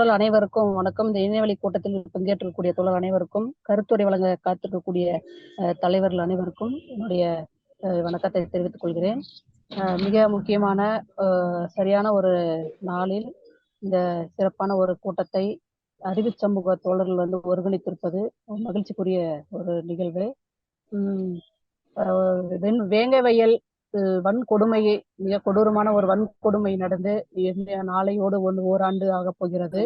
தோழர் அனைவருக்கும் வணக்கம். இந்த இணையவழி கூட்டத்தில் பங்கேற்றக்கூடிய தோழர் அனைவருக்கும் கருத்துரை வழங்க காத்திருக்கக்கூடிய தலைவர்கள் அனைவருக்கும் என்னுடைய வணக்கத்தை தெரிவித்துக் கொள்கிறேன். மிக முக்கியமான சரியான ஒரு நாளில் இந்த சிறப்பான ஒரு கூட்டத்தை அறிவு சமூக தோழர்கள் வந்து ஒருங்கிணைத்திருப்பது மகிழ்ச்சிக்குரிய ஒரு நிகழ்வு. வெண்- வேங்கவையல் வன்கொடுமையை மிக கொடூரமான ஒரு வன்கொடுமை நடந்து நாளையோடு ஒன்று ஓராண்டு ஆகப் போகிறது.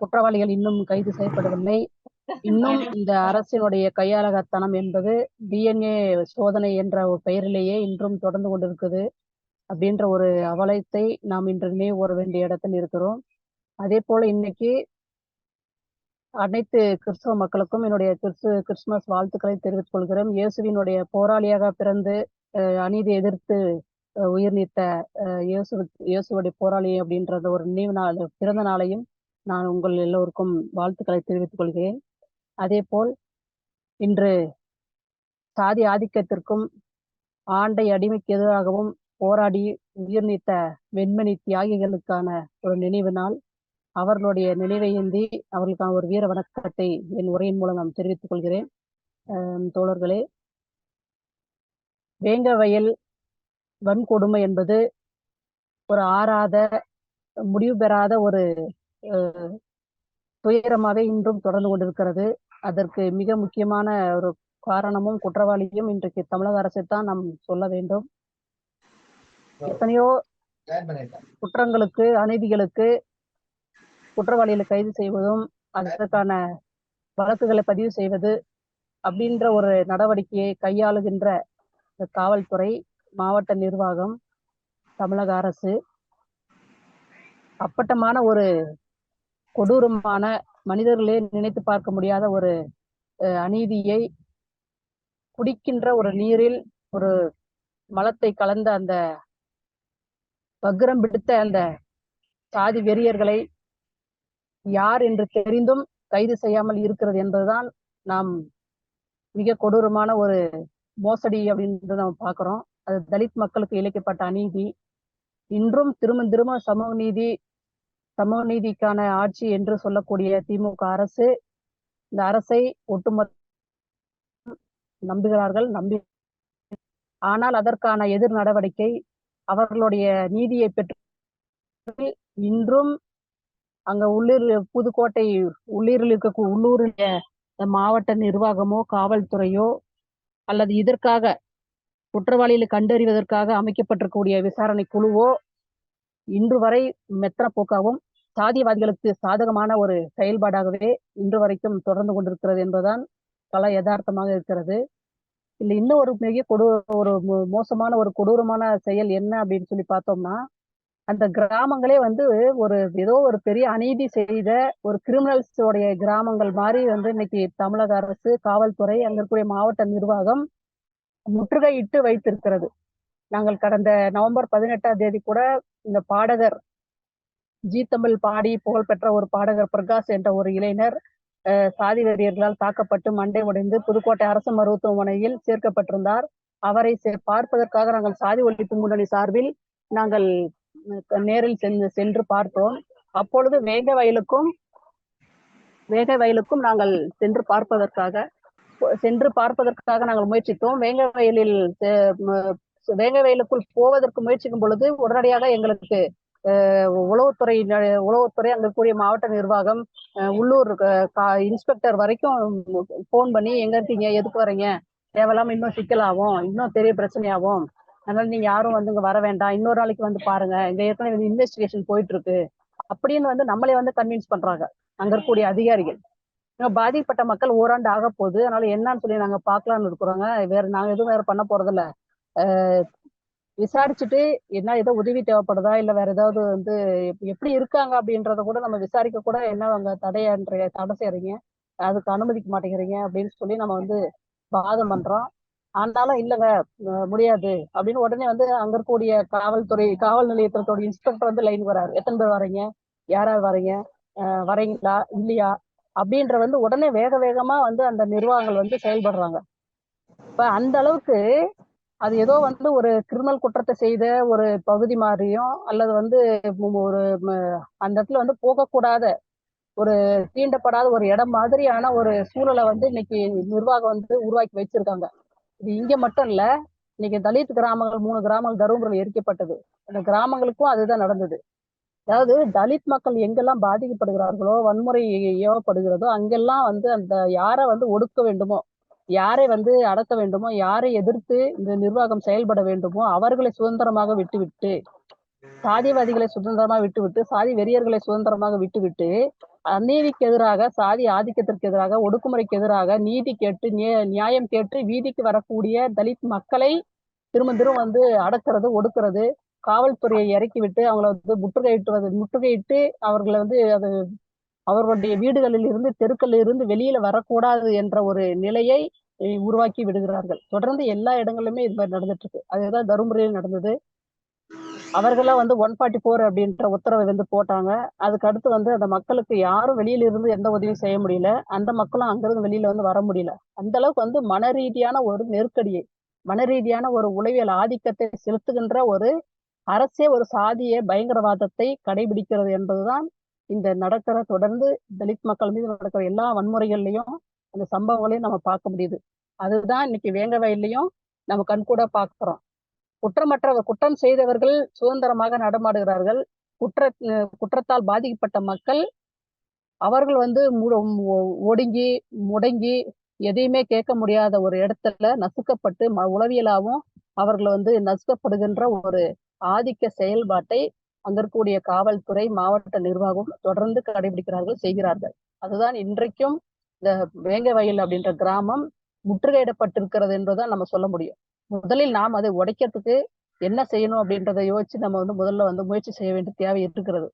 குற்றவாளிகள் இன்னும் கைது செய்யப்படவில்லை. இன்னும் இந்த அரசினுடைய கையாளகத்தனம் என்பது டிஎன்ஏ சோதனை என்ற ஒரு பெயரிலேயே இன்றும் தொடர்ந்து கொண்டிருக்குது. அப்படின்ற ஒரு அவலத்தை நாம் இன்று நினைவு கூற வேண்டிய இடத்தில் இருக்கிறோம். அதே போல இன்னைக்கு அனைத்து கிறிஸ்தவ மக்களுக்கும் என்னுடைய கிறிஸ்து கிறிஸ்துமஸ் வாழ்த்துக்களை தெரிவித்துக் கொள்கிறோம் இயேசுவினுடைய போராளியாக பிறந்து அநீதி எதிர்த்து உயிர் நீத்த இயேசு இயேசுவுடைய போராளி அப்படின்றத ஒரு நினைவு நாள் பிறந்த நாளையும் நான் உங்கள் எல்லோருக்கும் வாழ்த்துக்களை தெரிவித்துக் கொள்கிறேன். அதே போல் இன்று சாதி ஆதிக்கத்திற்கும் ஆண்டை அடிமைக்கு எதிராகவும் போராடி உயிர் நீத்த வெண்மணி தியாகிகளுக்கான ஒரு நினைவு நாள். அவர்களுடைய நினைவை ஏந்தி அவர்களுக்கான ஒரு வீர வணக்கத்தை என் உரையின் மூலம் நான் தெரிவித்துக் கொள்கிறேன். தோழர்களே வேங்க வயல் வன்கொடுமை என்பது ஒரு ஆறாத முடிவு பெறாத ஒரு துயரமாகவே இன்றும் தொடர்ந்து கொண்டிருக்கிறது. அதற்கு மிக முக்கியமான ஒரு காரணமும் குற்றவாளியும் இன்றைக்கு தமிழக அரசை தான் நாம் சொல்ல வேண்டும். எத்தனையோ குற்றங்களுக்கு அநீதிகளுக்கு குற்றவாளிகளை கைது செய்வதும் அதற்கான வழக்குகளை பதிவு செய்வது அப்படின்ற ஒரு நடவடிக்கையை கையாளுகின்ற காவல்துறை மாவட்ட நிர்வாகம் தமிழக அரசு அப்பட்டமான ஒரு கொடூரமான மனிதர்களே நினைத்து பார்க்க முடியாத ஒரு அஹ், அநீதியை குடிக்கின்ற ஒரு நீரில் ஒரு மலத்தை கலந்த அந்த வக்ரம் பிடித்த அந்த சாதி வெறியர்களை யார் என்று தெரிந்தும் கைது செய்யாமல் இருக்கிறது என்பதுதான் நாம் மிக கொடூரமான ஒரு மோசடி அப்படின்றத நம்ம பார்க்குறோம் அது தலித் மக்களுக்கு இழைக்கப்பட்ட அநீதி. இன்றும் திரும்ப திரும்ப சமூக நீதி சமூக நீதிக்கான ஆட்சி என்று சொல்லக்கூடிய திமுக அரசு இந்த அரசை ஒட்டுமொத்த நம்புகிறார்கள் நம்பி ஆனால் அதற்கான எதிர் நடவடிக்கை அவர்களுடைய நீதியை பெற்று இன்றும் அங்க உள்ளூர் புதுக்கோட்டை உள்ளூரில் இருக்க உள்ளூரில் மாவட்ட நிர்வாகமோ காவல்துறையோ அல்லது இதற்காக குற்றவாளிகளை கண்டறிவதற்காக அமைக்கப்பட்டிருக்கக்கூடிய விசாரணை குழுவோ இன்று வரை மெத்தன போக்காகவும் சாதியவாதிகளுக்கு சாதகமான ஒரு செயல்பாடாகவே இன்று வரைக்கும் தொடர்ந்து கொண்டிருக்கிறது என்பதுதான் பல யதார்த்தமாக இருக்கிறது. இல்லை இன்னும் ஒரு மிக கொடு ஒரு மோசமான ஒரு கொடூரமான செயல் என்ன அப்படின்னு சொல்லி பார்த்தோம்னா அந்த கிராமங்களே வந்து ஒரு ஏதோ ஒரு பெரிய அநீதி செய்த ஒரு கிரிமினல்ஸ் உடைய கிராமங்கள் மாதிரி வந்து இன்னைக்கு தமிழக அரசு காவல்துறை அங்க இருக்கக்கூடிய மாவட்ட நிர்வாகம் முற்றுகையிட்டு வைத்திருக்கிறது. நாங்கள் கடந்த நவம்பர் பதினெட்டாம் தேதி கூட இந்த பாடகர் ஜி தமிழ் பாடி புகழ்பெற்ற ஒரு பாடகர் பிரகாஷ் என்ற ஒரு இளைஞர் சாதி வெறியர்களால் தாக்கப்பட்டு மண்டை உடைந்து புதுக்கோட்டை அரசு மருத்துவமனையில் சேர்க்கப்பட்டிருந்தார். அவரை பார்ப்பதற்காக நாங்கள் சாதி ஒழிப்பு முன்னணி சார்பில் நாங்கள் நேரில் சென்று சென்று பார்த்தோம் அப்பொழுது வேக வயலுக்கும் வேக வயலுக்கும் நாங்கள் சென்று பார்ப்பதற்காக சென்று பார்ப்பதற்காக நாங்கள் முயற்சித்தோம். வேங்க வயலில் வேங்க வயலுக்குள் போவதற்கு முயற்சிக்கும் பொழுது உடனடியாக எங்களுக்கு உளவுத்துறை உளவுத்துறை அங்க கூடிய மாவட்ட நிர்வாகம் உள்ளூர் கா- இன்ஸ்பெக்டர் வரைக்கும் ஃபோன் பண்ணி எங்க இருக்கீங்க? எதுக்கு வரீங்க தேவையில்லாம இன்னும் சிக்கலாகும். இன்னும் பெரிய பிரச்சனையாகும். அதனால நீங்க யாரும் வந்து இங்க வர வேண்டாம். இன்னொரு நாளைக்கு வந்து பாருங்க. இங்க ஏற்கனவே இன்வெஸ்டிகேஷன் போயிட்டு இருக்கு அப்படின்னு வந்து நம்மளே வந்து கன்வின்ஸ் பண்றாங்க. அங்க இருக்கக்கூடிய அதிகாரிகள். பாதிக்கப்பட்ட மக்கள் ஓராண்டு ஆக போகுது. அதனால என்னன்னு சொல்லி நாங்க பாக்கலாம்னு இருக்கிறோங்க. வேற நாங்க எதுவும் வேற பண்ண போறதில்ல. விசாரிச்சுட்டு என்ன ஏதோ உதவி தேவைப்படுதா? இல்ல வேற ஏதாவது வந்து எப்படி இருக்காங்க அப்படின்றத கூட நம்ம விசாரிக்க கூட என்ன அவங்க தடையன்ற தடை செய்யறீங்க? அதுக்கு அனுமதிக்க மாட்டேங்கிறீங்க அப்படின்னு சொல்லி நம்ம வந்து வாதம் பண்றோம். ஆனாலும் இல்லைங்க முடியாது. அப்படின்னு உடனே வந்து அங்க இருக்கக்கூடிய காவல்துறை காவல் நிலையத்தோட இன்ஸ்பெக்டர் வந்து லைன் வராரு. எத்தனை பேர் வரீங்க யார் யார் வரீங்க வரீங்களா இல்லையா? அப்படின்ற வந்து உடனே வேக வேகமா வந்து அந்த நிர்வாகங்கள் வந்து செயல்படுறாங்க. இப்ப அந்த அளவுக்கு அது ஏதோ வந்து ஒரு கிரிமினல் குற்றத்தை செய்த ஒரு பகுதி மாதிரியும் அல்லது வந்து ஒரு அந்த இடத்துல வந்து போகக்கூடாத ஒரு தீண்டப்படாத ஒரு இடம் மாதிரியான ஒரு சூழலை வந்து இன்னைக்கு நிர்வாகம் வந்து உருவாக்கி வச்சிருக்காங்க. இது இங்க மட்டும் இல்ல இன்னைக்கு தலித் கிராமங்கள் மூணு கிராமங்கள் தருமபுரியில் எரிக்கப்பட்டது. அந்த கிராமங்களுக்கும் அதுதான் நடந்தது. அதாவது தலித் மக்கள் எங்கெல்லாம் பாதிக்கப்படுகிறார்களோ வன்முறை ஏவப்படுகிறதோ அங்கெல்லாம் வந்து அந்த யாரை வந்து ஒடுக்க வேண்டுமோ யாரை வந்து அடக்க வேண்டுமோ யாரை எதிர்த்து இந்த நிர்வாகம் செயல்பட வேண்டுமோ அவர்களை சுதந்திரமாக விட்டுவிட்டு சாதிவாதிகளை சுதந்திரமாக விட்டுவிட்டு சாதி வெறியர்களை சுதந்திரமாக விட்டுவிட்டு அநீதிக்கு எதிராக சாதி ஆதிக்கத்திற்கு எதிராக ஒடுக்குமுறைக்கு எதிராக நீதி கேட்டு நியாயம் கேட்டு வீதிக்கு வரக்கூடிய தலித் மக்களை திரும்ப திரும்ப வந்து அடக்கிறது ஒடுக்கிறது காவல்துறையை இறக்கி விட்டு அவங்கள வந்து முற்றுகையிட்டுவது முற்றுகையிட்டு அவர்களை வந்து அது அவர்களுடைய வீடுகளில் இருந்து தெருக்களில் இருந்து வெளியில வரக்கூடாது என்ற ஒரு நிலையை உருவாக்கி விடுகிறார்கள். தொடர்ந்து எல்லா இடங்களிலுமே இது மாதிரி நடந்துட்டு இருக்கு அதுதான் தருமபுரியில் நடந்தது. அவர்களாம் வந்து ஒன் ஃபார்ட்டி ஃபோர் அப்படின்ற உத்தரவை வந்து போட்டாங்க. அதுக்கு அடுத்து வந்து அந்த மக்களுக்கு யாரும் வெளியில இருந்து எந்த உதவியும் செய்ய முடியல. அந்த மக்களும் அங்கிருந்து வெளியில வந்து வர முடியல. அந்த அளவுக்கு வந்து மன ரீதியான ஒரு நெருக்கடியை மன ரீதியான ஒரு உளவியல் ஆதிக்கத்தை செலுத்துகின்ற ஒரு அரசே ஒரு சாதிய பயங்கரவாதத்தை கடைபிடிக்கிறது என்பதுதான் இந்த நடக்கிற தொடர்ந்து தலித் மக்கள் மீது நடக்கிற எல்லா வன்முறைகள்லையும் அந்த சம்பவங்களையும் நம்ம பார்க்க முடியுது. அதுதான் இன்னைக்கு வேங்கவையிலையும் நம்ம கண்கூட பார்க்குறோம். குற்றமற்ற குற்றம் செய்தவர்கள் சுதந்திரமாக நடமாடுகிறார்கள். குற்ற குற்றத்தால் பாதிக்கப்பட்ட மக்கள் அவர்கள் வந்து ஒடுங்கி முடங்கி எதையுமே கேட்க முடியாத ஒரு இடத்துல நசுக்கப்பட்டு உளவியலாகவும் அவர்கள் வந்து நசுக்கப்படுகின்ற ஒரு ஆதிக்க செயல்பாட்டை அங்க இருக்கக்கூடிய காவல்துறை மாவட்ட நிர்வாகம் தொடர்ந்து கடைபிடிக்கிறார்கள் செய்கிறார்கள். அதுதான் இன்றைக்கும் இந்த வேங்க வயல் அப்படின்ற கிராமம் முற்றுகையிடப்பட்டிருக்கிறது என்றுதான் நம்ம சொல்ல முடியும். முதலில் நாம் அதை உடைக்கிறதுக்கு என்ன செய்யணும் அப்படின்றத யோசிச்சு நம்ம வந்து முதல்ல வந்து முயற்சி செய்ய வேண்டிய தேவை இருக்கிறது.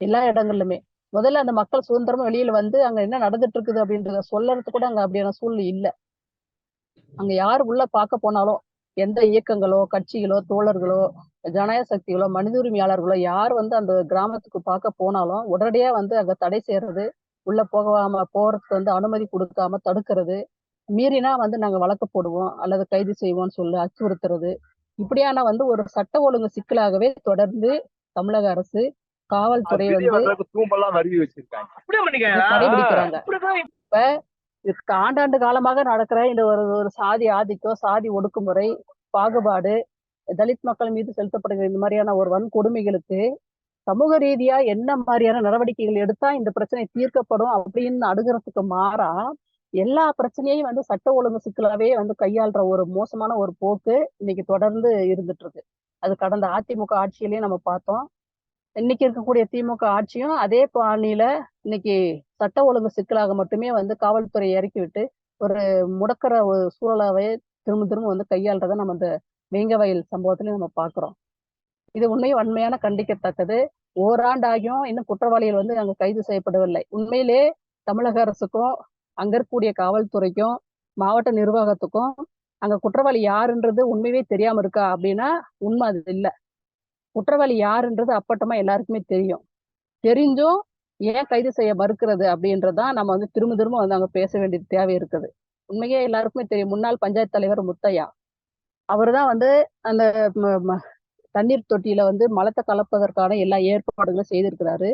எல்லா இடங்கள்லுமே. முதல்ல அந்த மக்கள் சுதந்திரமா வெளியில வந்து அங்க என்ன நடந்துட்டு இருக்குது அப்படின்றத சொல்லறது கூட அங்க அப்படியான சூழ்நிலை இல்லை. அங்க யார் உள்ள பார்க்க போனாலும் எந்த இயக்கங்களோ கட்சிகளோ தோழர்களோ ஜனநாயக சக்திகளோ மனித உரிமையாளர்களோ யார் வந்து அந்த கிராமத்துக்கு பார்க்க போனாலும் உடனடியா வந்து அங்க தடை செய்யறது உள்ள போகாம போறதுக்கு வந்து அனுமதி கொடுக்காம தடுக்கிறது மீறினா வந்து நாங்க வழக்கு போடுவோம் அல்லது கைது செய்வோம்னு சொல்லி அச்சுறுத்துறது. இப்படியான வந்து ஒரு சட்ட ஒழுங்கு சிக்கலாகவே தொடர்ந்து தமிழக அரசு காவல்துறை வந்து கடைபிடிக்கிறாங்க. இப்ப ஆண்டாண்டு காலமாக நடக்கிற இந்த ஒரு ஒரு சாதி ஆதிக்கம் சாதி ஒடுக்குமுறை பாகுபாடு தலித் மக்கள் மீது செலுத்தப்படுகிற இந்த மாதிரியான ஒரு வன்கொடுமைகளுக்கு சமூக ரீதியா என்ன மாதிரியான நடவடிக்கைகள் எடுத்தா இந்த பிரச்சனை தீர்க்கப்படும் அப்படின்னு அணுகிறதுக்கு மாறா எல்லா பிரச்சனையும் வந்து சட்ட ஒழுங்கு சிக்கலாவே வந்து கையாளுற ஒரு மோசமான ஒரு போக்கு இன்னைக்கு தொடர்ந்து இருந்துட்டு இருக்கு அது கடந்த அதிமுக ஆட்சியிலேயே நம்ம பார்த்தோம். இன்னைக்கு இருக்கக்கூடிய திமுக ஆட்சியும் அதே பாணியில இன்னைக்கு சட்ட ஒழுங்கு சிக்கலாக மட்டுமே வந்து காவல்துறை இறக்கி விட்டு ஒரு முடக்கிற ஒரு சூழலாவே திரும்ப திரும்ப வந்து கையாள்றத நம்ம இந்த வேங்கவயல் சம்பவத்திலையும் நம்ம பாக்குறோம் இது உண்மையும் வன்மையான கண்டிக்கத்தக்கது. ஓராண்டாகியும் இன்னும் குற்றவாளிகள் வந்து அங்க கைது செய்யப்படவில்லை. உண்மையிலே தமிழக அரசுக்கும் அங்க இருக்கக்கூடிய காவல்துறைக்கும் மாவட்ட நிர்வாகத்துக்கும் அங்க குற்றவாளி யாருன்றது உண்மையே தெரியாம இருக்கா அப்படின்னா உண்மை அது இல்லை. குற்றவாளி யாருன்றது அப்பட்டமா எல்லாருக்குமே தெரியும். தெரிஞ்சும் ஏன் கைது செய்ய மறுக்கிறது அப்படின்றதான் நம்ம வந்து திரும்ப திரும்ப வந்து அங்க பேச வேண்டிய தேவை இருக்குது. உண்மையே எல்லாருக்குமே தெரியும். முன்னாள் பஞ்சாயத்து தலைவர் முத்தையா அவர் தான் வந்து அந்த தண்ணீர் தொட்டியில வந்து மலத்தை கலப்பதற்கான எல்லா ஏற்பாடுகளும் செய்திருக்கிறாரு.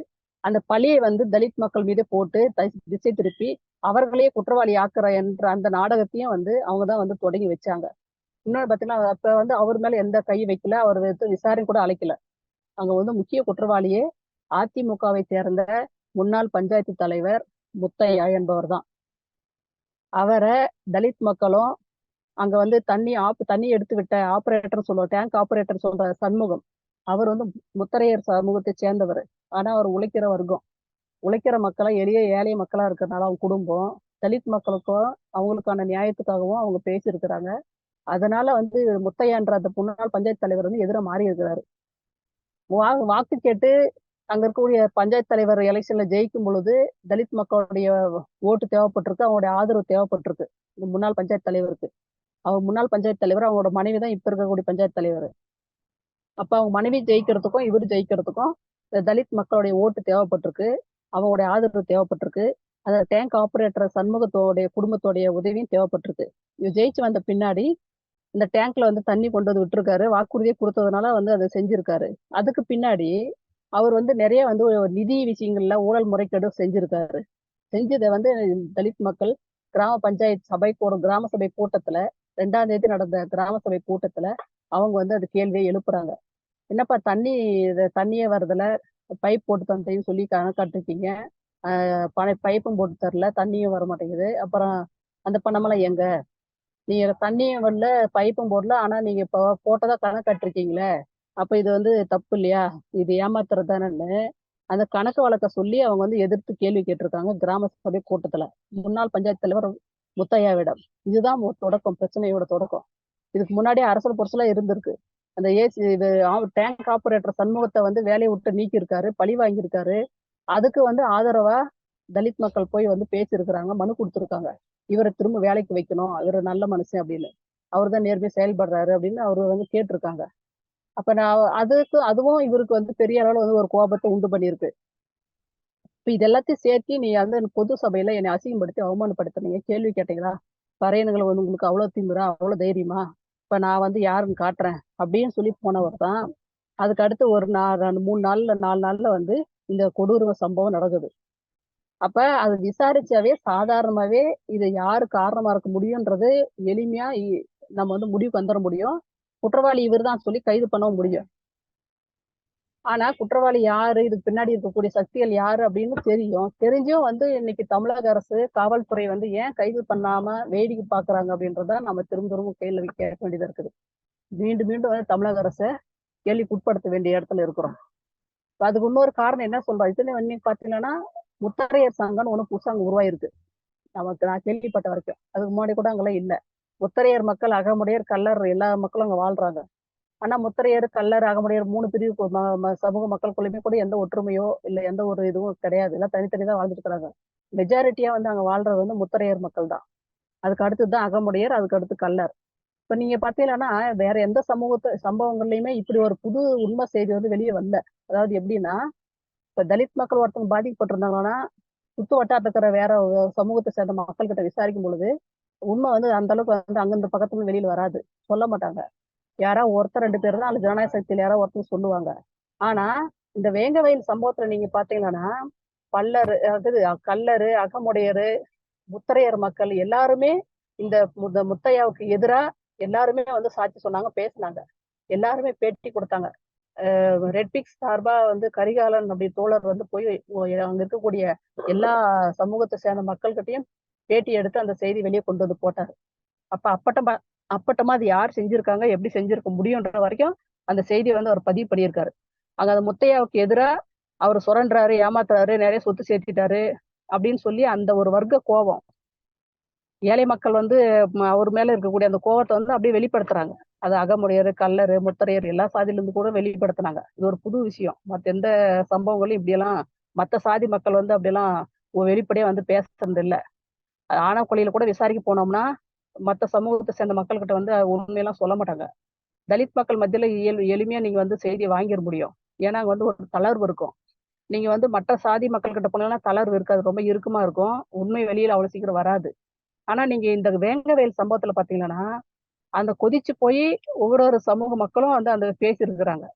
அந்த பழியை வந்து தலித் மக்கள் மீது போட்டு திசை திருப்பி அவர்களே குற்றவாளி ஆக்குற என்ற அந்த நாடகத்தையும் வந்து அவங்க தான் வந்து தொடங்கி வச்சாங்க. இன்னொன்று பார்த்தீங்கன்னா அப்ப வந்து அவர் மேல எந்த கை வைக்கல அவர் விசாரணை கூட அழைக்கல. அங்க வந்து முக்கிய குற்றவாளியே அதிமுகவை சேர்ந்த முன்னாள் பஞ்சாயத்து தலைவர் முத்தையா என்பவர் தான் அவரை தலித் மக்களும் அங்க வந்து தண்ணி ஆப் தண்ணி எடுத்து விட்ட ஆபரேட்டர் சொல்லுவார் டேங்க் ஆபரேட்டர் சொல்ற சண்முகம் அவர் வந்து முத்தரையர் சமூகத்தை சேர்ந்தவர். ஆனா அவர் உழைக்கிற வர்க்கம். உழைக்கிற மக்களா எளிய ஏழை மக்களா இருக்கிறதுனால அவங்க குடும்பம் தலித் மக்களுக்கும் அவங்களுக்கான நியாயத்துக்காகவும் அவங்க பேசியிருக்கிறாங்க. அதனால வந்து முத்தையான்ற அந்த முன்னாள் பஞ்சாயத்து தலைவர் வந்து எதிர மாறி இருக்கிறாரு வாக்கு கேட்டு அங்க இருக்கக்கூடிய பஞ்சாயத்து தலைவர் எலெக்ஷன்ல ஜெயிக்கும் பொழுது தலித் மக்களுடைய ஓட்டு தேவைப்பட்டிருக்கு அவங்களுடைய ஆதரவு தேவைப்பட்டிருக்கு இந்த முன்னாள் பஞ்சாயத்து தலைவருக்கு. அவர் முன்னாள் பஞ்சாயத்து தலைவர் அவங்களோட மனைவி தான் இப்ப இருக்கக்கூடிய பஞ்சாயத்து தலைவர். அப்ப அவங்க மனைவி ஜெயிக்கிறதுக்கும் இவர் ஜெயிக்கிறதுக்கும் தலித் மக்களுடைய ஓட்டு தேவைப்பட்டிருக்கு. அவங்களுடைய ஆதரவு தேவைப்பட்டிருக்கு. அந்த டேங்க் ஆபரேட்டர் சண்முகத்தோடைய குடும்பத்தோடைய உதவியும் தேவைப்பட்டிருக்கு. இவர் ஜெயிச்சு வந்த பின்னாடி இந்த டேங்க்ல வந்து தண்ணி கொண்டு வந்து விட்டுருக்காரு. வாக்குறுதியை கொடுத்ததுனால வந்து அதை செஞ்சிருக்காரு. அதுக்கு பின்னாடி அவர் வந்து நிறைய வந்து நிதி விஷயங்கள்ல ஊழல் முறைகேடு செஞ்சிருக்காரு. செஞ்சதை வந்து தலித் மக்கள் கிராம பஞ்சாயத்து சபை கூட கிராம சபை கூட்டத்துல ரெண்டாம் தேதி நடந்த கிராம சபை கூட்டத்துல அவங்க வந்து அது கேள்வியை எழுப்புறாங்க. என்னப்பா தண்ணி இது தண்ணியே வருதுல பைப் போட்டு தந்தையும் சொல்லி கணக்காட்டிருக்கீங்க பனை பைப்பும் போட்டு தரல. தண்ணியும் வர மாட்டேங்குது அப்புறம் அந்த பணமெல்லாம் எங்க? நீங்க தண்ணியும் வரல பைப்பும் போடல. ஆனா நீங்க இப்போ போட்டதா கணக்காட்டிருக்கீங்களே அப்ப இது வந்து தப்பு இல்லையா? இது ஏமாத்துறது தானேன்னு அந்த கணக்கு வழக்க சொல்லி அவங்க வந்து எதிர்த்து கேள்வி கேட்டிருக்காங்க. கிராம சபை கூட்டத்துல. முன்னாள் பஞ்சாயத்து தலைவர் முத்தையாவிடம். இதுதான் தொடக்கம். பிரச்சனையோட தொடக்கம். இதுக்கு முன்னாடி அரசல் பொருசலா இருந்திருக்கு. அந்த ஏசி இது டேங்க் ஆபரேட்டர் சண்முகத்தை வந்து வேலையை விட்டு நீக்கியிருக்காரு பழி வாங்கியிருக்காரு. அதுக்கு வந்து ஆதரவா தலித் மக்கள் போய் வந்து பேசியிருக்கிறாங்க மனு கொடுத்துருக்காங்க. இவரை திரும்ப வேலைக்கு வைக்கணும் இவர் நல்ல மனுஷன் அப்படின்னு. அவர் தான் நேர்மையை செயல்படுறாரு அப்படின்னு அவர் வந்து கேட்டிருக்காங்க. அப்ப நான் அதுக்கு அதுவும் இவருக்கு வந்து பெரிய அளவுல வந்து ஒரு கோபத்தை உண்டு பண்ணியிருக்கு. இப்ப இது எல்லாத்தையும் சேர்த்து நீ வந்து பொது சபையில என்னை அசிங்கப்படுத்தி அவமானப்படுத்தினீங்க. கேள்வி கேட்டீங்களா? பறையனுங்களை வந்து உங்களுக்கு அவ்வளவு திமுறா அவ்வளவு தைரியமா? இப்ப நான் வந்து யாருன்னு காட்டுறேன் அப்படின்னு சொல்லி போனவர் தான். அதுக்கு அடுத்து ஒரு நாலு மூணு நாள்ல நாலு நாள்ல வந்து இந்த கொடூர சம்பவம் நடக்குது. அப்ப அது விசாரிச்சாவே சாதாரணமாவே இது யாரு காரணமா இருக்க முடியும்ன்றது எளிமையா நம்ம வந்து முடிவுக்கு வந்துட முடியும். குற்றவாளி இவர் தான் சொல்லி கைது பண்ண முடியும். ஆனா குற்றவாளி யாரு? இதுக்கு பின்னாடி இருக்கக்கூடிய சக்திகள் யாரு அப்படின்னு தெரியும். தெரிஞ்சும் வந்து இன்னைக்கு தமிழக அரசு காவல்துறை வந்து ஏன் கைது பண்ணாம வேடிக்கை பாக்குறாங்க அப்படின்றத நம்ம திரும்ப திரும்ப கேள்வி கேட்க வேண்டியதா இருக்குது. மீண்டும் மீண்டும் வந்து தமிழக அரசை கேள்விக்கு உட்படுத்த வேண்டிய இடத்துல இருக்கிறோம். அதுக்கு இன்னொரு காரணம் என்ன சொல்றோம்? இதுல வந்து பாத்தீங்கன்னா முத்தரையர் சங்கம்னு ஒண்ணு புதுசா அங்க உருவாயிருக்கு. நமக்கு நான் கேள்விப்பட்ட வரைக்கும். அதுக்கு முன்னாடி கூட அங்கெல்லாம் இல்லை. முத்தரையர் மக்கள் அகமுடையர் கல்லர் எல்லா மக்களும் அங்க வாழ்றாங்க. ஆனா முத்தரையர் கல்லர் அகமுடையர் மூணு பிரிவு சமூக மக்களுக்குள்ளயுமே கூட எந்த ஒற்றுமையோ இல்ல எந்த ஒரு இதுவும் கிடையாது. எல்லாம் தனித்தனி தான் வாழ்ந்துட்டு இருக்கிறாங்க மெஜாரிட்டியா வந்து அங்க வாழ்றது வந்து முத்தரையர் மக்கள் தான். அதுக்கு அடுத்து தான் அகமுடையர் அதுக்கு அடுத்து கல்லர். இப்ப நீங்க பாத்தீங்கன்னா வேற எந்த சமூகத்தை சம்பவங்கள்லயுமே இப்படி ஒரு புது உண்மை செய்தி வந்து வெளியே வரல. அதாவது எப்படின்னா இப்ப தலித் மக்கள் ஒருத்தவங்க பாதிக்கப்பட்டிருந்தாங்கன்னா சுத்து வட்டாரத்துல இருக்கிற வேற சமூகத்தை சேர்ந்த மக்கள் கிட்ட விசாரிக்கும் பொழுது உண்மை வந்து அந்த அளவுக்கு வந்து அங்கிருந்து பக்கத்துல வெளியில வராது. சொல்ல மாட்டாங்க. யாரா ஒருத்தர் ரெண்டு பேர் தான் அந்த ஜனநாயக சக்தியில் யாரோ ஒருத்தர் சொல்லுவாங்க. ஆனா இந்த வேங்கவயல் சம்பவத்துல நீங்க பாத்தீங்கன்னா பல்லர் அதாவது கல்லரு அகமுடையரு முத்தரையர் மக்கள் எல்லாருமே இந்த முத்தையாவுக்கு எதிரா எல்லாருமே வந்து சாட்சி சொன்னாங்க பேசினாங்க. எல்லாருமே பேட்டி கொடுத்தாங்க. ரெட்பிக்ஸ் சார்பா வந்து கரிகாலன் அப்படி தோழர் வந்து போய் அங்க இருக்கக்கூடிய எல்லா சமூகத்தை சேர்ந்த மக்கள்கிட்டையும் பேட்டி எடுத்து அந்த செய்தி வெளியே கொண்டு வந்து போட்டாரு. அப்ப அப்பட்ட அப்பட்டமா அது யார் செஞ்சிருக்காங்க எப்படி செஞ்சிருக்க முடியும்ன்ற வரைக்கும் அந்த செய்தியை வந்து அவர் பதிவு பண்ணியிருக்காரு. அங்க அந்த முத்தையாவுக்கு எதிராக அவர் சுரண்டுறாரு ஏமாத்துறாரு நிறைய சொத்து சேர்த்திட்டாரு அப்படின்னு சொல்லி அந்த ஒரு வர்க்க கோபம். ஏழை மக்கள் வந்து அவர் மேல இருக்கக்கூடிய அந்த கோபத்தை வந்து அப்படியே வெளிப்படுத்துறாங்க. அது அகமுடையர் கல்லர் முத்தரையர் எல்லா சாதியிலிருந்து கூட வெளிப்படுத்தினாங்க. இது ஒரு புது விஷயம். மற்ற எந்த சம்பவங்களும் இப்படியெல்லாம் மற்ற சாதி மக்கள் வந்து அப்படியெல்லாம் வெளிப்படையா வந்து பேசுறது இல்லை ஆனக்கொலையில கூட விசாரிக்க போனோம்னா மற்ற சமூகத்தை சேர்ந்த மக்கள்கிட்ட வந்து உண்மையெல்லாம் சொல்ல மாட்டாங்க. தலித் மக்கள் மத்தியில இயல் எளிமையா நீங்க வந்து செய்தியை வாங்கிட முடியும். ஏன்னா அங்க வந்து ஒரு தளர்வு இருக்கும். நீங்க வந்து மற்ற சாதி மக்கள் கிட்ட போனீங்கன்னா தளர்வு இருக்காது ரொம்ப இறுக்கமா இருக்கும். உண்மை வெளியில அவ்வளவு சீக்கிரம் வராது. ஆனா நீங்க இந்த வேங்கவேல் சம்பவத்துல பாத்தீங்கன்னா அந்த கொதிச்சு போய் ஒவ்வொரு சமூக மக்களும் வந்து அந்த பேசியிருக்கிறாங்க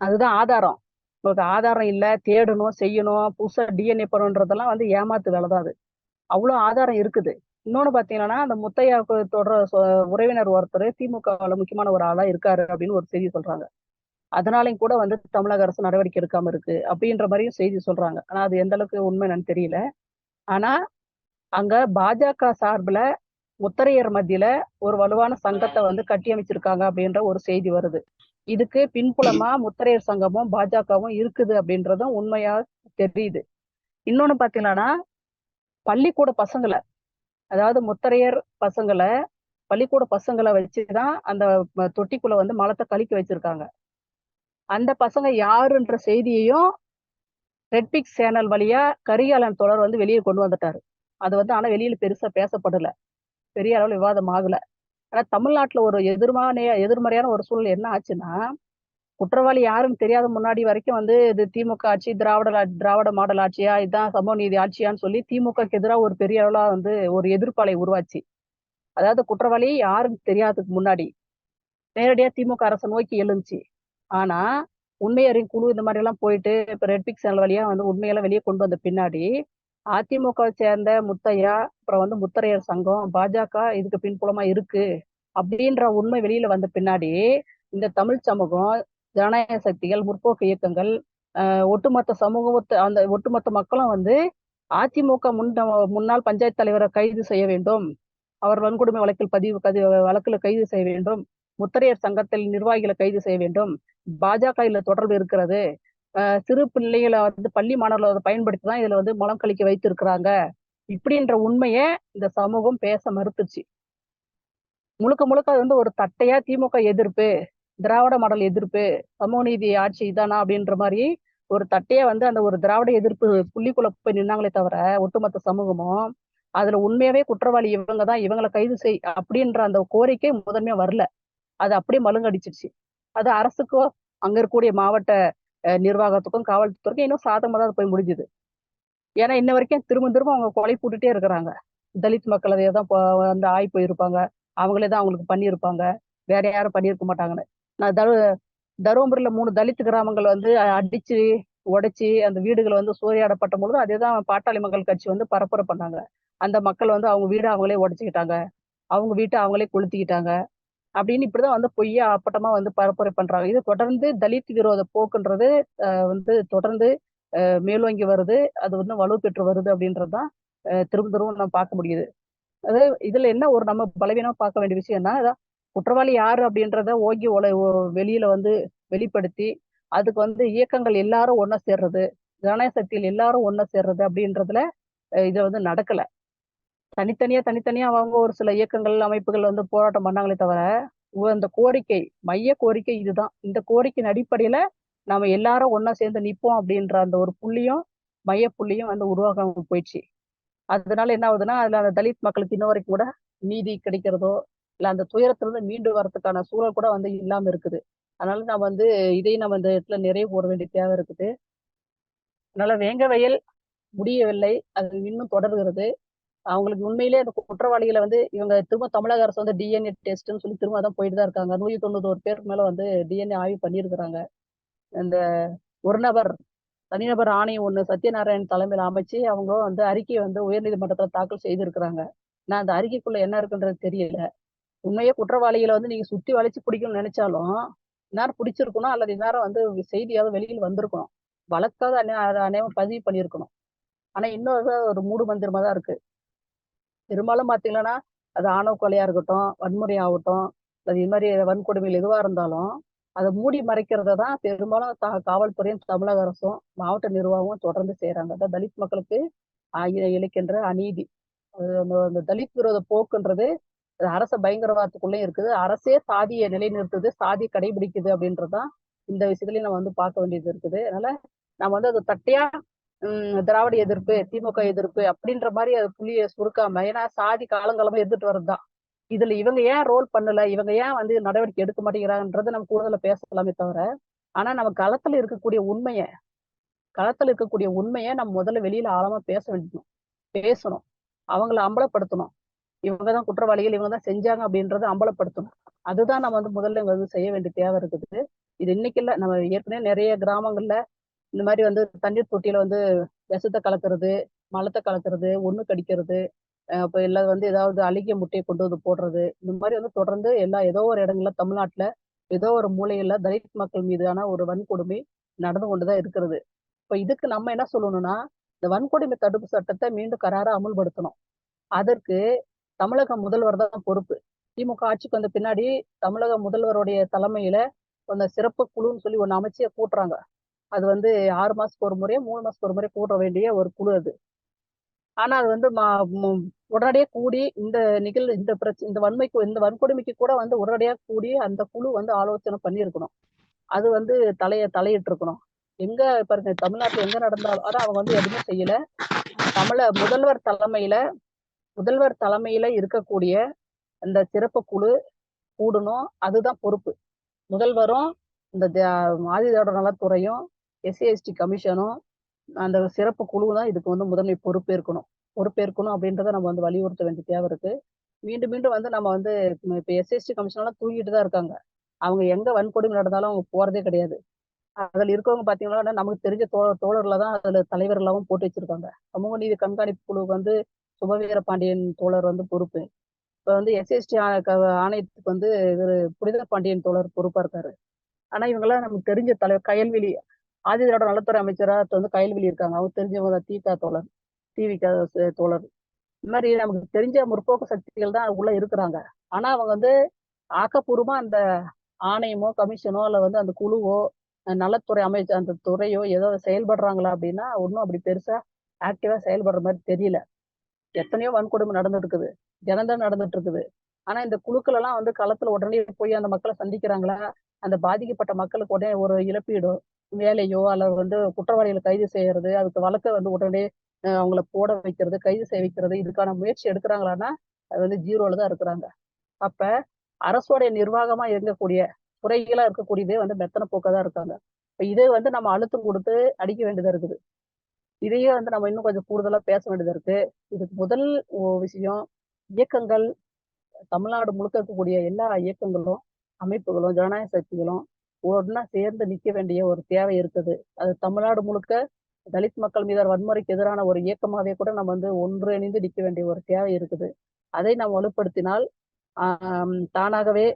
அதுதான் ஆதாரம். உங்களுக்கு ஆதாரம் இல்லை தேடணும் செய்யணும் புதுசா டிஎன்ஏ பண்ணுன்றதெல்லாம் வந்து ஏமாத்து வேலை தான் அது. அவ்வளோ ஆதாரம் இருக்குது. இன்னொன்னு பாத்தீங்கன்னா அந்த முத்தையாவுக்கு தொடர உறவினர் ஒருத்தர் திமுகவில் முக்கியமான ஒரு ஆளா இருக்காரு அப்படின்னு ஒரு செய்தி சொல்றாங்க. அதனாலையும் கூட வந்து தமிழக அரசு நடவடிக்கை எடுக்காம இருக்கு அப்படின்ற மாதிரியும் செய்தி சொல்றாங்க. ஆனா அது எந்த அளவுக்கு உண்மை என்னன்னு தெரியல. ஆனா அங்க பாஜக சார்பில் முத்தரையர் மத்தியில ஒரு வலுவான சங்கத்தை வந்து கட்டி அமைச்சிருக்காங்க அப்படின்ற ஒரு செய்தி வருது. இதுக்கு பின்புலமா முத்தரையர் சங்கமும் பாஜகவும் இருக்குது அப்படின்றதும் உண்மையா தெரியுது. இன்னொன்னு பாத்தீங்கன்னா பள்ளிக்கூட பசங்களை அதாவது முத்தரையர் பசங்களை பள்ளிக்கூட பசங்களை வச்சுதான் அந்த தொட்டிக்குள்ள வந்து மலத்தை கழிக்க வச்சிருக்காங்க. அந்த பசங்க யாருன்ற செய்தியையும் ரெட்பிக்ஸ் சேனல் வழியா கரிகாலன் தொடர் வந்து வெளியே கொண்டு வந்துட்டாரு. அது வந்து ஆனா வெளியில பெருசா பேசப்படல. பெரிய அளவில் விவாதம் ஆகல. ஆனா தமிழ்நாட்டுல ஒரு எதிர்மான எதிர்மறையான ஒரு சூழல் என்ன ஆச்சுன்னா குற்றவாளி யாருன்னு தெரியாத முன்னாடி வரைக்கும் வந்து இது திமுக ஆட்சி திராவிட திராவிட மாடல் ஆட்சியா இதுதான் சமூக நீதி ஆட்சியான்னு சொல்லி திமுக எதிராக ஒரு பெரிய அளவுல வந்து ஒரு எதிர்ப்பாலை உருவாச்சு. அதாவது குற்றவாளி யாருன்னு தெரியாததுக்கு முன்னாடி நேரடியா திமுக அரசை நோக்கி எழுந்துச்சு. ஆனா உண்மை குழு இந்த மாதிரி எல்லாம் போயிட்டு இப்ப ரெட்பிக் சேனல் வழியா வந்து உண்மையெல்லாம் வெளியே கொண்டு வந்த பின்னாடி அதிமுக சேர்ந்த முத்தையா அப்புறம் வந்து முத்தரையர் சங்கம் பாஜக இதுக்கு பின்புலமா இருக்கு அப்படின்ற உண்மை வெளியில வந்த பின்னாடி இந்த தமிழ் சமூகம் ஜனநாயக சக்திகள் முற்போக்கு இயக்கங்கள் ஒட்டுமொத்த சமூகத்தை அந்த ஒட்டுமொத்த மக்களும் வந்து அதிமுக முன் முன்னாள் பஞ்சாயத்து தலைவரை கைது செய்ய வேண்டும். அவர் வன்கொடுமை வழக்கில் பதிவு கதி வழக்கில் கைது செய்ய வேண்டும். முத்தரையர் சங்கத்தில் நிர்வாகிகளை கைது செய்ய வேண்டும். பாஜக இதுல தொடர்பு இருக்கிறது. சிறு பிள்ளைகளை வந்து பள்ளி மாணவர்களை பயன்படுத்தி தான் இதுல வந்து மலம் கழிக்க வைத்திருக்கிறாங்க. இப்படின்ற உண்மையை இந்த சமூகம் பேச மறுத்துச்சு. முழுக்க முழுக்க அது வந்து ஒரு தட்டையா திமுக எதிர்ப்பு. திராவிட மாடல் எதிர்ப்பு சமூக நீதி ஆட்சி இதானா அப்படின்ற மாதிரி ஒரு தட்டையே வந்து அந்த ஒரு திராவிட எதிர்ப்பு புள்ளிக்குள்ள போய் நின்னாங்களே தவிர ஒட்டுமொத்த சமூகமும் அதுல உண்மையாவே குற்றவாளி இவங்க தான் இவங்களை கைது செய் அப்படின்ற அந்த கோரிக்கை முதன்மையா வரல. அது அப்படியே மழுங்கடிச்சிருச்சு. அது அரசுக்கும் அங்க இருக்கக்கூடிய மாவட்ட நிர்வாகத்துக்கும் காவல்துறைக்கும் இன்னும் சாதமாக தான் போய் முடிஞ்சுது. ஏன்னா இன்ன வரைக்கும் திரும்ப திரும்ப அவங்க கொலை போட்டுட்டே இருக்கிறாங்க. தலித் மக்கள் அதையே தான் வந்து ஆய் போயிருப்பாங்க. அவங்களே தான் அவங்களுக்கு பண்ணியிருப்பாங்க. வேற யாரும் பண்ணியிருக்க மாட்டாங்கன்னு. தருமபுரியில மூணு தலித் கிராமங்கள் வந்து அடிச்சு உடைச்சி அந்த வீடுகள் வந்து சூறையாடப்பட்ட பொழுது அதே தான் பாட்டாளி மக்கள் கட்சி வந்து பரப்புரை பண்ணாங்க. அந்த மக்கள் வந்து அவங்க வீடு அவங்களே உடைச்சிக்கிட்டாங்க. அவங்க வீட்டை அவங்களே கொளுத்திக்கிட்டாங்க. அப்படின்னு இப்படிதான் வந்து பொய்யா அப்பட்டமா வந்து பரப்புரை பண்றாங்க. இது தொடர்ந்து தலித் விரோத போக்குன்றது வந்து தொடர்ந்து மேலோங்கி வருது. அது வந்து வலு பெற்று வருது அப்படின்றதுதான் திரும்ப திரும்ப நம்ம பார்க்க முடியுது. அது இதுல என்ன ஒரு நம்ம பலவீனமா பார்க்க வேண்டிய விஷயம்னா குற்றவாளி யாரு அப்படின்றத ஓகி ஒலை வெளியில வந்து வெளிப்படுத்தி அதுக்கு வந்து இயக்கங்கள் எல்லாரும் ஒன்னா சேர்றது ஜனநாயக சக்தியில் எல்லாரும் ஒன்னா சேர்றது அப்படின்றதுல இது வந்து நடக்கல. தனித்தனியா தனித்தனியா அவங்க ஒரு சில இயக்கங்கள் அமைப்புகள் வந்து போராட்டம் பண்ணாங்களே தவிர இந்த கோரிக்கை மைய கோரிக்கை இதுதான். இந்த கோரிக்கையின் அடிப்படையில நாம எல்லாரும் ஒன்னா சேர்ந்து நிற்போம் அப்படின்ற அந்த ஒரு புள்ளியும் மைய புள்ளியும் வந்து உருவாக போயிடுச்சு. அதனால என்ன ஆகுதுன்னா அதுல அந்த தலித் மக்களுக்கு இன்ன வரைக்கும் கூட நீதி கிடைக்கிறதோ இல்லை அந்த துயரத்திலிருந்து மீண்டு வரத்துக்கான சூழல் கூட வந்து இல்லாமல் இருக்குது. அதனால நான் வந்து இதையும் நம்ம இந்த இடத்துல நிறைவு போட வேண்டிய தேவை இருக்குது. அதனால வேங்க வயல் முடியவில்லை. அது இன்னும் தொடர்கிறது. அவங்களுக்கு உண்மையிலே அந்த குற்றவாளிகளை வந்து இவங்க திரும்ப தமிழக அரசு வந்து டிஎன்ஏ டெஸ்ட்னு சொல்லி திரும்ப தான் போயிட்டு தான் இருக்காங்க. நூற்றி தொண்ணூறு பேருக்கு மேலே வந்து டிஎன்ஏ ஆய்வு பண்ணியிருக்கிறாங்க. இந்த ஒரு நபர் தனிநபர் ஆணையம் ஒன்று சத்யநாராயண் தலைமையில் அமைச்சு அவங்க வந்து அறிக்கையை வந்து உயர்நீதிமன்றத்தில் தாக்கல் செய்திருக்கிறாங்க. நான் அந்த அறிக்கைக்குள்ள என்ன இருக்குன்றது தெரியல. உண்மையே குற்றவாளிகளை வந்து நீங்க சுத்தி வளைச்சு பிடிக்கணும்னு நினைச்சாலும் இந்நேரம் பிடிச்சிருக்கணும் அல்லது இந்நேரம் வந்து செய்தியாவது வெளியில் வந்திருக்கணும். வழக்காவது அநேகம் பதிவு பண்ணியிருக்கணும். ஆனா இன்னொரு ஒரு மூடு மந்திரமா தான் இருக்கு. பெரும்பாலும் பாத்தீங்கன்னா அது ஆணவ கொலையா இருக்கட்டும் வன்முறை ஆகட்டும் அது இது மாதிரி வன்கொடுமைகள் எதுவா இருந்தாலும் அதை மூடி மறைக்கிறத தான் பெரும்பாலும் காவல்துறையும் தமிழக அரசும் மாவட்ட நிர்வாகமும் தொடர்ந்து செய்யறாங்க அதான் தலித் மக்களுக்கு இழைக்கின்ற அநீதி அந்த தலித் விரோத போக்குன்றது அரச பயங்கரவாதத்துக்குள்ளேயும் இருக்குது. அரசே சாதியை நிலைநிறுத்துது சாதி கடைபிடிக்குது அப்படின்றதான் இந்த விஷயத்துலயும் நம்ம வந்து பார்க்க வேண்டியது இருக்குது. அதனால நம்ம வந்து அது தட்டையா உம் திராவிட எதிர்ப்பு திமுக எதிர்ப்பு அப்படின்ற மாதிரி அது புள்ளிய சுருக்காம ஏன்னா சாதி காலங்காலமா எதிர்த்து வர்றதுதான். இதுல இவங்க ஏன் ரோல் பண்ணல இவங்க ஏன் வந்து நடவடிக்கை எடுக்க மாட்டேங்கிறாங்கன்றத நம்ம கூடுதல பேசலாமே தவிர ஆனா நம்ம களத்துல இருக்கக்கூடிய உண்மைய களத்துல இருக்கக்கூடிய உண்மையை நம்ம முதல்ல வெளியில ஆழமா பேச வேண்டும் பேசணும். அவங்கள அம்பலப்படுத்தணும். இவங்கதான் குற்றவாளிகள் இவங்க தான் செஞ்சாங்க அப்படின்றத அம்பலப்படுத்தணும். அதுதான் நம்ம வந்து முதல்ல வந்து செய்ய வேண்டிய தேவை இருக்குது. இது இன்னைக்கு இல்ல. நம்ம ஏற்கனவே நிறைய கிராமங்கள்ல இந்த மாதிரி வந்து தண்ணீர் தொட்டியில வந்து விஷத்தை கலக்கிறது மலத்தை கலக்கிறது ஒண்ணு கடிக்கிறது இப்போ எல்லாம் வந்து ஏதாவது அழுகிய முட்டையை கொண்டு வந்து போடுறது இந்த மாதிரி வந்து தொடர்ந்து எல்லா ஏதோ ஒரு இடங்கள்ல தமிழ்நாட்டுல ஏதோ ஒரு மூலையில தலித் மக்கள் மீதான ஒரு வன்கொடுமை நடந்து கொண்டுதான் இருக்கிறது. இப்ப இதுக்கு நம்ம என்ன சொல்லணும்னா இந்த வன்கொடுமை தடுப்பு சட்டத்தை மீண்டும் கராரா அமுல்படுத்தணும். அதற்கு தமிழக முதல்வர் தான் பொறுப்பு. திமுக ஆட்சிக்கு வந்த பின்னாடி தமிழக முதல்வருடைய தலைமையில அந்த சிறப்பு குழுன்னு சொல்லி ஒன்று அமைச்சியை கூட்டுறாங்க அது வந்து ஆறு மாசத்துக்கு ஒரு முறையோ மூணு மாசத்துக்கு ஒரு முறை கூட்ட வேண்டிய ஒரு குழு அது. ஆனா அது வந்து உடனடியே கூடி இந்த நிகழ் இந்த பிரச்சனை இந்த வன்மைக்கு இந்த வன்கொடுமைக்கு கூட வந்து உடனடியா கூடி அந்த குழு வந்து ஆலோசனை பண்ணியிருக்கணும். அது வந்து தலைய தலையிட்டு இருக்கணும் எங்க பாருங்க தமிழ்நாட்டுல எங்க நடந்தாலும் அதான் அவங்க வந்து எதுவுமே செய்யல. தமிழ முதல்வர் தலைமையில முதல்வர் தலைமையில இருக்கக்கூடிய அந்த சிறப்பு குழு கூடணும். அதுதான் பொறுப்பு. முதல்வரும் இந்த ஆதிதிராவிட நலத்துறையும் எஸ்சிஎஸ்டி கமிஷனும் அந்த சிறப்பு குழு தான் இதுக்கு வந்து முதன்மை பொறுப்பேற்கணும். பொறுப்பேற்கணும் அப்படின்றத நம்ம வந்து வலியுறுத்த வேண்டிய தேவை இருக்கு. மீண்டும் மீண்டும் வந்து நம்ம வந்து இப்ப எஸ்எஸ்டி கமிஷனெல்லாம் தூங்கிட்டு தான் இருக்காங்க. அவங்க எங்க வன்கொடுமை நடந்தாலும் அவங்க போறதே கிடையாது. அதில் இருக்கவங்க பார்த்தீங்கன்னா நமக்கு தெரிஞ்ச தோ தோழர்களை தான் அதில் தலைவர்களாகவும் போட்டு வச்சிருக்காங்க. சமூக நீதி கண்காணிப்பு குழு வந்து சுபவீர பாண்டியன் தோழர் வந்து பொறுப்பு. இப்ப வந்து எஸ்எஸ்டி ஆணையத்துக்கு வந்து இவர் புனித பாண்டியன் தோழர் பொறுப்பா இருக்காரு. ஆனா இவங்கெல்லாம் நமக்கு தெரிஞ்ச தலைவர் கயல்வெளி ஆதிதிராட நலத்துறை அமைச்சரா வந்து கயல்வெளி இருக்காங்க. அவங்க தெரிஞ்சவங்க தீகா தோழர் டிவிகா தோழர். இந்த மாதிரி நமக்கு தெரிஞ்ச முற்போக்கு சக்திகள் தான் உள்ள இருக்கிறாங்க. ஆனா அவங்க வந்து ஆக்கப்பூர்வமா அந்த ஆணையமோ கமிஷனோ இல்லை வந்து அந்த குழுவோ நலத்துறை அமைச்சர் அந்த துறையோ ஏதோ செயல்படுறாங்களா அப்படின்னா ஒன்றும் அப்படி பெருசா ஆக்டிவா செயல்படுற மாதிரி தெரியல. எத்தனையோ வன்கொடுமை நடந்துருக்குது இருக்குது தினந்தம் நடந்துட்டு இருக்குது ஆனா இந்த குழுக்கள் எல்லாம் வந்து களத்துல உடனே போய் அந்த மக்களை சந்திக்கிறாங்களா? அந்த பாதிக்கப்பட்ட மக்களுக்கு உடனே ஒரு இழப்பீடோ வேலையோ அல்லது வந்து குற்றவாளிகளை கைது செய்யறது அதுக்கு வழக்கை வந்து உடனே அவங்கள போட வைக்கிறது கைது செய்ய வைக்கிறது இதுக்கான முயற்சி எடுக்கிறாங்களான்னா அது வந்து ஜீரோல தான் இருக்கிறாங்க. அப்ப அரசோடைய நிர்வாகமா இருக்கக்கூடிய துறைகளா இருக்கக்கூடியதே வந்து மெத்தனை போக்கா தான் இருக்காங்க. இப்ப இதை வந்து நம்ம அழுத்தம் கொடுத்து அடிக்க வேண்டியதா இருக்குது. இதையே வந்து நம்ம இன்னும் கொஞ்சம் கூடுதலா பேச வேண்டியது இருக்கு. இதுக்கு முதல் விஷயம் இயக்கங்கள் தமிழ்நாடு முழுக்க இருக்கக்கூடிய எல்லா இயக்கங்களும் அமைப்புகளும் ஜனநாயக சக்திகளும் ஒன்னா சேர்ந்து நிக்க வேண்டிய ஒரு தேவை இருக்குது. அது தமிழ்நாடு முழுக்க தலித் மக்கள் மீதான வன்முறைக்கு எதிரான ஒரு இயக்கமாகவே கூட நம்ம வந்து ஒன்றிணைந்து நிற்க வேண்டிய ஒரு தேவை இருக்குது. அதை நாம் வலுப்படுத்தினால் தானாகவே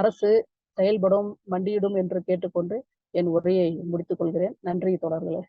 அரசு செயல்படும் மண்டியிடும் என்று கேட்டுக்கொண்டு என் உரையை முடித்துக் கொள்கிறேன். நன்றி தொடர்களே